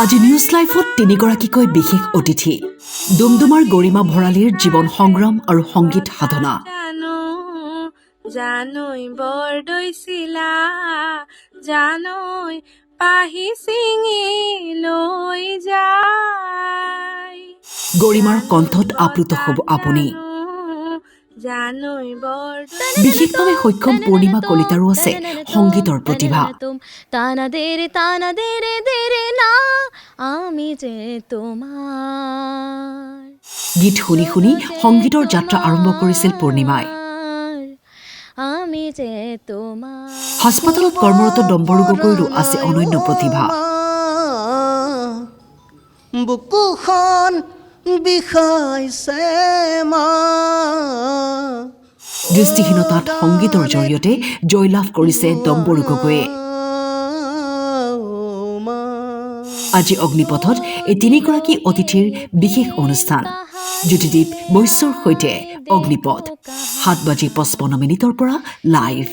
আজি নিউজ লাইভত তিনিগৰাকীকৈ বিশেষ অতিথি। ডুমডুমাৰ গৰিমা ভৰালীৰ জীৱন সংগ্ৰাম আৰু সংগীত সাধনা। জানো বৰদৈচিলা জানৈ পাহি ছিঙি লৈ যায়। গৰিমাৰ কণ্ঠত আপ্লুত হ'ব আপুনি। বিশেষভাৱে সক্ষম পূৰ্ণিমা কলিতাৰো আছে সংগীতৰ প্ৰতিভা। আমি যে তোমার গীত শুনি শুনি সংগীতৰ যাত্ৰা আৰম্ভ কৰিছিল পূৰ্ণিমাই। আমি যে তোমার হাস্পাতালত কৰ্মৰত ডম্বৰু গগৈৰো আছে অনন্য প্ৰতিভা। বুকুখন বিষাইছে মা। দৃষ্টিহীনতাত সংগীতৰ জৰিয়তে জয়লাভ কৰিছে ডম্বৰু গগৈয়ে আজি অগ্নিপথত এই তিনিগৰাকী অতিথিৰ বিশেষ অনুষ্ঠান। জ্যোতিদীপ বৈশ্যৰ সৈতে অগ্নিপথ। সাত বাজি পঁচপন্ন মিনিটৰ পৰা লাইভ